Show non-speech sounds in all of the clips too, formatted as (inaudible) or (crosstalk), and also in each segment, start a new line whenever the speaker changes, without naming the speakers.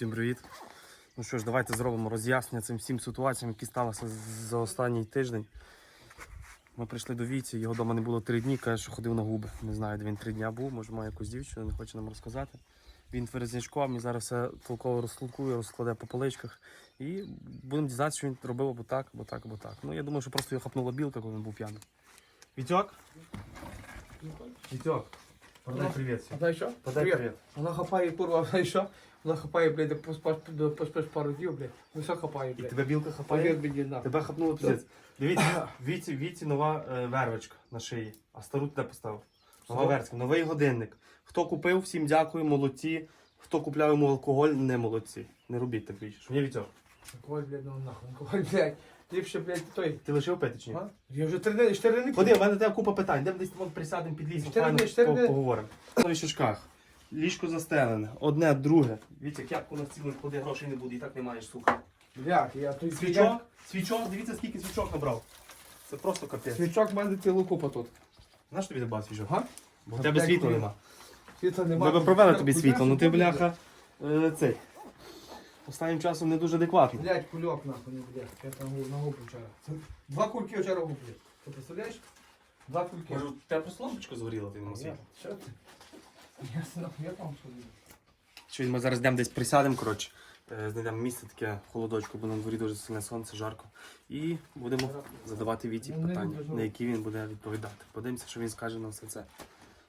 Всім привіт. Ну що ж, давайте зробимо роз'яснення цим всім ситуаціям, які сталися за останній тиждень. Ми прийшли до Віці, його вдома не було три дні, каже, що ходив на губи. Не знаю, де він три дня був, може має якусь дівчину, не хоче нам розказати. Він тверезнячком і зараз все толково розслукує, розкладе по поличках. І будемо дізнатися, що він робив або так, або так, або так. Ну я думаю, що просто його хапнула білка, коли він був п'яний. Вітьок? Вітьок, передай привіт. всім.
Знаєш що?
Подай
Привіт. Вона хапає, курва, знаєш що? Вона хапає, блядь, поспиш пару днів, блядь. Ну все хапає,
І
блядь.
тебе білка хапає?
Повір мені, на.
Тебе хапнуло піздець. Дивіться, (coughs) віці, віці нова е, вервочка на шиї, а стару ти де поставив. Нова
Що?
верська, новий годинник. Хто купив, всім дякую, молодці. Хто купляв йому алкоголь, не молодці. Не робіть так більше. Що не вітьок?
Алкоголь, блядь, ну нахуй, алкоголь, блядь. Ліпше, блядь, той.
Ти лишив пити чи?
А? Я вже три дні, чотири дні.
Ходи, в мене тебе купа питань. Де десь вон присядемо під лісом,
Чотири
файно
дні, чотири
по-
дні.
поговоримо. На вішачках. Ліжко застелене. Одне, друге. Віця, кепку на стіну, клади, грошей не буде, і так не маєш, сука.
Блядь, я той
Свічок, свічок, дивіться, скільки свічок набрав. Це просто капець.
Свічок в мене цілу купа тут.
Знаєш тобі добав свічок?
Ага.
Бо в тебе світла нема.
Світла
Ми
нема.
провели тобі світло, ну ти, бляха, е, цей. Останнім часом не дуже адекватно.
Блядь, кульок нахуй, не блядь. Я там на губу вчора. Це (laughs) Два кульки вчора гублять. Ти представляєш? Два кульки.
Може, у тебе просто лампочка згоріла, ти не носив?
Що ти? Я там що буду.
Що ми зараз йдемо десь присядемо, коротше. е, Знайдемо місце таке холодочку, бо на дворі дуже сильне сонце, жарко. І будемо задавати Віті
Ну, не
питання,
люблю
на які він буде відповідати. Подивимося, що він скаже на все це.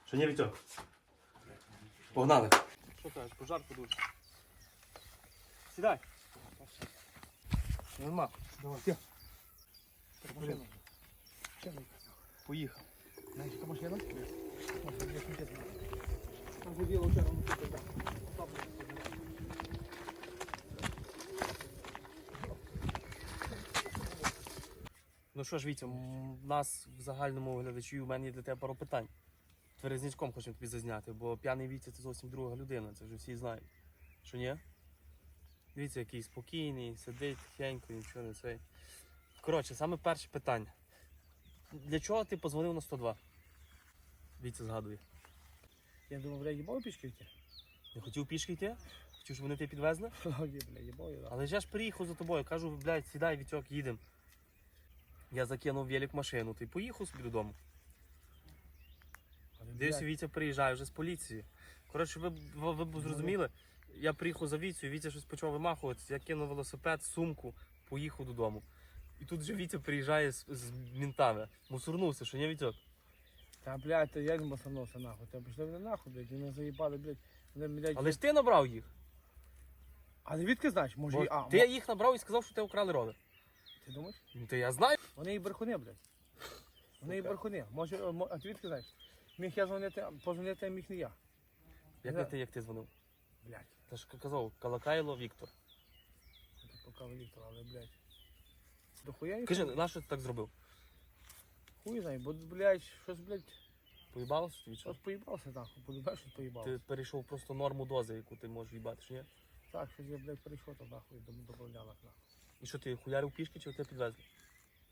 Що ні, Вітьок? Погнали. Що кажеш, пожарку дуже. Сідай. Нема.
Давай.
Блін. Поїхав.
Знаєш, яка машина? Там ходило вчора, ну що таке?
Ну що ж, Вітя, в нас в загальному глядачі у мене є для тебе пару питань. Тверезнячком хочемо тобі зазняти, бо п'яний Вітя це зовсім друга людина, це вже всі знають. Що ні? Дивіться, який спокійний, сидить тихенько, нічого не цей. Коротше, саме перше питання. Для чого ти позвонив на 102? Вітя згадує.
Я думав, бля, їбав пішки йти?
Не хотів пішки йти? Хотів, щоб вони тебе підвезли? (laughs)
Бля, їбав.
Але я ж приїхав за тобою, кажу, блядь, сідай, Вітьок, їдемо. Я закинув велик в машину, ти поїхав собі додому. Дивись, Вітя приїжджає вже з поліції. Коротше, ви, ви, ви б зрозуміли, я приїхав за Вітю, Вітя щось почав вимахуватися, я кинув велосипед, сумку, поїхав додому. І тут вже Вітя приїжджає з, з мінтами. Мусорнувся, що не Вітьок?
Та, блядь, то я не масанувся нахуй. Та пішли мене нахуй, блядь, і заїбали, блядь. Вони, блядь,
Але ж ти набрав їх.
Але відки знаєш, може,
Бо
і... а,
ти
мо-
їх набрав і сказав, що ти украли ровер.
ти думаєш?
Ну то я знаю.
Вони і брехуни, блядь. Вони і брехуни. Може, е, мо- а ти відки знаєш? Міг я дзвонити, позвонити, а міг не я.
Як не ти, як ти дзвонив?
Блядь,
Та ж казав, Калакайло Віктор.
поки Віктор, але, блядь. До хуя їх?
Кажи, на що ти так зробив?
Хуй знає, бо, блядь, щось, блядь,
Поїбалося тобі що?
щось поїбався нахуй, полюбав, щось поїбався.
Ти перейшов просто норму дози, яку ти можеш їбати, що ні?
Так, щось я, блядь, перейшов там нахуй, до добавлянок нахуй.
І що ти хуярив пішки чи тебе підвезли?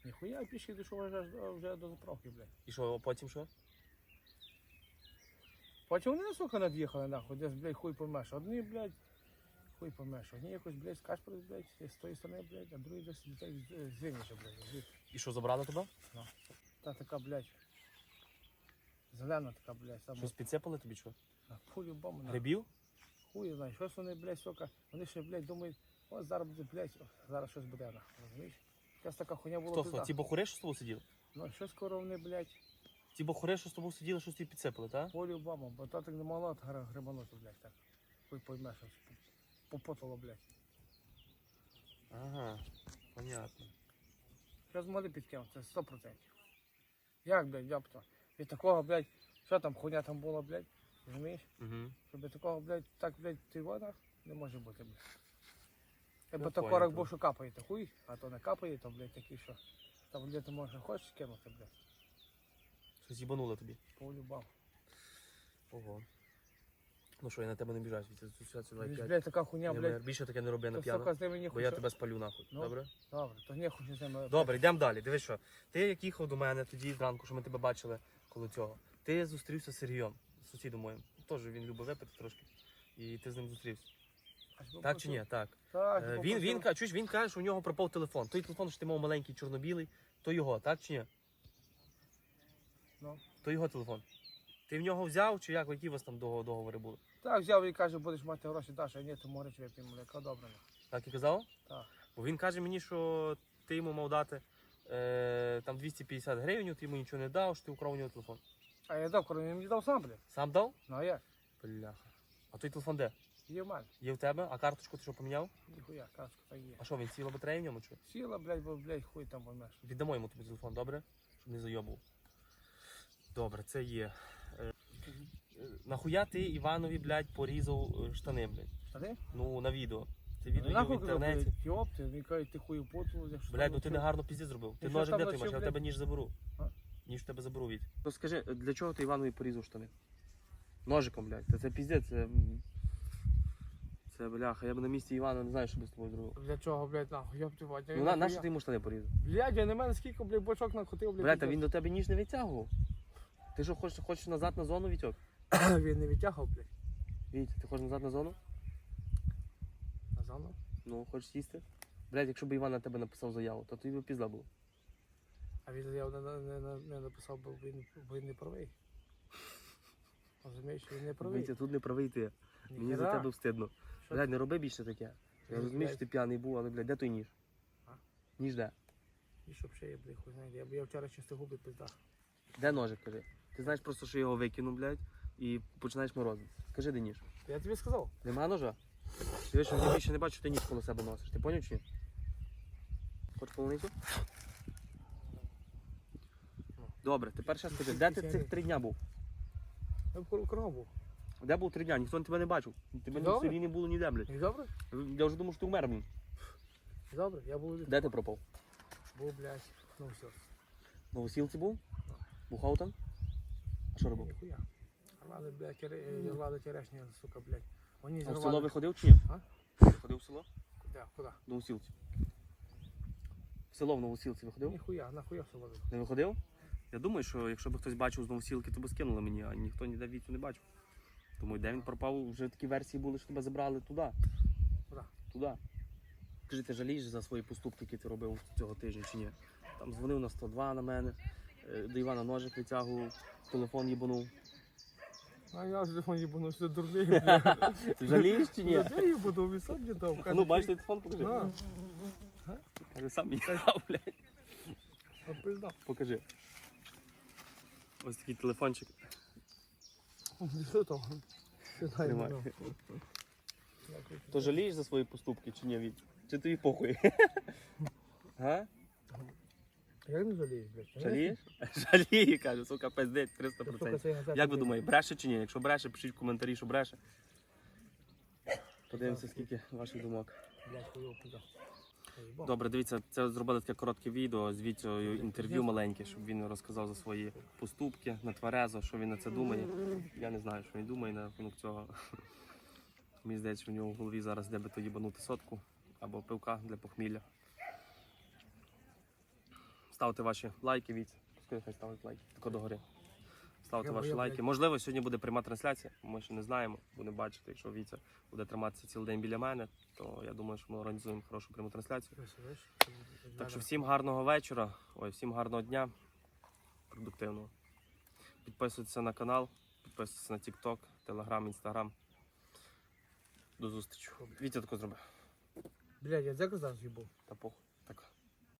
Ніхуя пішки дійшов вже, вже до заправки, блядь.
І що, а потім що?
Потім вони, сука, над'їхали нахуй, десь, блядь, хуй помеш. Одні, блядь, хуй помеш. Одні якось, блядь, з Кашпори, блядь, з тої сторони, блядь, а другий десь дітей з- з Віннича, блядь. звідти.
І що, забрали тебе?
Та така, блядь, зелена така, блядь, саме.
Щось підсипали тобі що?
на Пулю бомбу.
Грибів?
Хуй знає, щось вони, блядь, сука, вони ще, блядь, думають, ось зараз буде, блядь, о, зараз щось буде, нахуй, розумієш? Якась така хуйня була
Хто хто? Ті бохури, що з тобою сиділи?
Ну, що скоро вони, блядь,
Ті бохури, що з тобою сиділи, щось тобі підсипали, так?
полю бомбу, бо то так не могла гри- грибанути, блядь, так. Хуй поймеш, ось попотало, блядь.
Ага, понятно.
Що змогли підкинути, це 100%. Як, блядь, ёпта? Від такого, блядь, що там хуйня там була, блядь, розумієш?
Угу.
Щоб від такого, блядь, так, блядь, ти вода не може бути, блядь.
Я
то корок був, що капає, то хуй, а то не капає, то, блядь, такі, що там, де ти можеш хочеш кинути, блядь,
Щось їбануло тобі.
полюбав.
Ого. Ну що, я на тебе не Вітя, тут сюди, сюди, п'ять.
Блядь, така хуйня,
Я,
блядь,
Більше таке не роби на
то,
п'яно,
сука, з ними не
бо я тебе спалю нахуй.
Ну.
Добре?
Добре, то не хочу з ними.
Добре, йдемо далі. Дивись що. Ти як їхав до мене тоді зранку, що ми тебе бачили коло цього. Ти зустрівся з Сергієм, сусідом моїм. Теж він любить випити трошки. І ти з ним зустрівся. Так чи ні? Так.
Так,
Е, Він, він, ка- чуєш, він каже, що у нього пропав телефон. Той телефон, що ти мав маленький, чорно-білий, то його, так чи ні?
Ну.
То його телефон. Ти в нього взяв, чи як, які у вас там договори були?
Так, взяв і каже, будеш мати гроші, даш, а ні, то мореч вип'ємо, яка добре.
Так і казав?
Так.
Бо він каже мені, що ти йому мав дати е, там 250 гривень, ти йому нічого не дав, що ти украв у нього телефон.
А я дав, коли він мені дав сам, блядь.
Сам дав?
Ну а як?
Бляха. А той телефон де?
Є в мене.
Є в тебе, а карточку ти що поміняв?
Ніхуя, кашка та є.
А що, він сіла батарея в ньому чи?
Сіла, блядь, бо, блядь, хуй там помеш.
Віддамо йому тобі телефон, добре? Щоб не зайобував. Добре, це є. Е, е, Нахуя ти Іванові, блядь, порізав е, штани, блядь?
Штани?
Ну, на відео. Це відео є в інтернеті.
блядь, йопти, він каже, ти хуй поту, якщо
Блядь, ну ти не гарно пізді зробив. Ти
Ти
ножик де ти маєш, я в тебе ніж заберу.
А?
Ніж в тебе заберу від. То скажи, для чого ти Іванові порізав штани? Ножиком, блядь. Та це піздець, це. Це бляха, я б на місці Івана не знаю, що би з тобою зробив.
Для чого, блядь, нахуй, йопти, Вадя.
Ну на, нащо ти йому штани порізав?
Блядь, я не мене скільки, блядь, бочок накотив, блядь.
Блядь, та він до тебе ніж не відтягував. Ти що хочеш, хочеш назад на зону відтяг? (coughs)
він не відтягав, блядь.
Віть, ти хочеш назад на зону?
На зону?
Ну, хочеш сісти? Блядь, якщо б Іван на тебе написав заяву, то тобі б пізда було.
А він заяву не, не, не, не написав, бо він, бо він не правий. (laughs) Розумієш, він не правий.
Вітя, тут не правий ти. Мені за
Ніхера.
тебе встидно.
Що
Блядь,
ти?
не роби більше таке. Я розумію, що ти п'яний був, але, блядь, де той ніж?
А?
Ніж де?
І щоб ще є, блядь, хуй знайде. Я, б- я вчора чисто губи пизда.
Де ножик, кажи? Ти знаєш просто, що я його викину, блядь, і починаєш морозити. Кажи, де ніж.
Я тобі сказав.
Нема ножа? Ти що я більше не бачу, що ти ніж коло себе носиш. Ти поняв чи ні? Хочеш полуницю? Добре, тепер ще скажи, де ти цих три дня був?
Я б круг був.
Де був три дня? Ніхто тебе не бачив. Тебе ні в селі не було ніде, блядь.
І добре?
Я вже думав, що ти вмер, блін.
І добре, я був,
Де ти пропав?
був, блядь, ну все.
В Новосілці був? Бухав там? Що робив?
Ніхуя. Рвали, блядь, тере- рвали терешні, сука, блядь. Вони
А в
зірвали.
село виходив чи ні?
А?
Ходив в село?
Куди, куди?
В Новосілці. В село в Новосілці виходив?
Ніхуя, нахуя все водив.
Не виходив? Я думаю, що якщо б хтось бачив з Новосілки, то би скинули мені, а ніхто ніде віцю не бачив. Тому де він пропав, вже такі версії були, що тебе забрали туди.
Куди?
Туди. Скажи, ти жалієш за свої поступки, які ти робив цього тижня чи ні? Там дзвонив на 102 на мене, е, до Івана ножик витягував, телефон їбанув.
А я телефон їбану, що дурний. (laughs)
Ти жалієш чи ні?
Я їбану, він сам не дав.
Ну, бачиш телефон, покажи.
На,
Каже, сам їхав, блядь.
а пизда.
Покажи. Ось такий телефончик.
Що там? Сідай.
То жалієш за свої поступки чи ні, Віть? Чи тобі похуй? (laughs) Га?
Як не жалієш, блядь?
Жалієш? (laughs) Жаліє, каже, сука, пиздець, 300%. Як ви думаєте, бреше чи ні? Якщо бреше, пишіть в коментарі, що бреше. Подивимося, скільки ваших думок.
Блядь, хуйов, пизда.
Добре, дивіться, це зробили таке коротке відео з Вітєю інтерв'ю маленьке, щоб він розказав за свої поступки на тверезо, що він на це думає. Я не знаю, що він думає на рахунок цього. Мені здається, що в нього в голові зараз де би то їбанути сотку або пивка для похмілля. Ставте ваші лайки від. Ставить лайки. Тако догори. Ставте ваші лайки. Можливо, сьогодні буде пряма трансляція. Ми ще не знаємо. Будемо бачити, якщо Вітя буде триматися цілий день біля мене, то я думаю, що ми організуємо хорошу пряму трансляцію. Так що всім гарного вечора, ой, всім гарного дня, продуктивного. Підписуйтесь на канал, підписуйтесь на TikTok, Telegram, Instagram. До зустрічі. Вітя тако зроби.
Блядь, я дзека зараз їбав.
Та похуй.